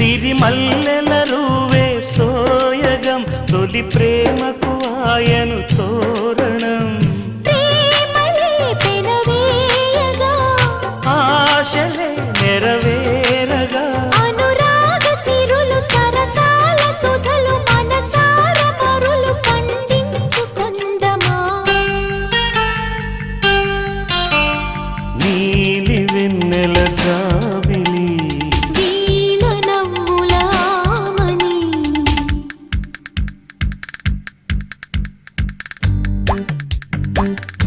మల్లెల రూవే సోయగం తొలి ప్రేమకు ఆయను తోరణం. ఆశలే నెరవేరగా. అనురాగ సిరులు సరసాల సుధలు మనసార మరులు పండించుకుందమా. నీలి వెన్నెల 음.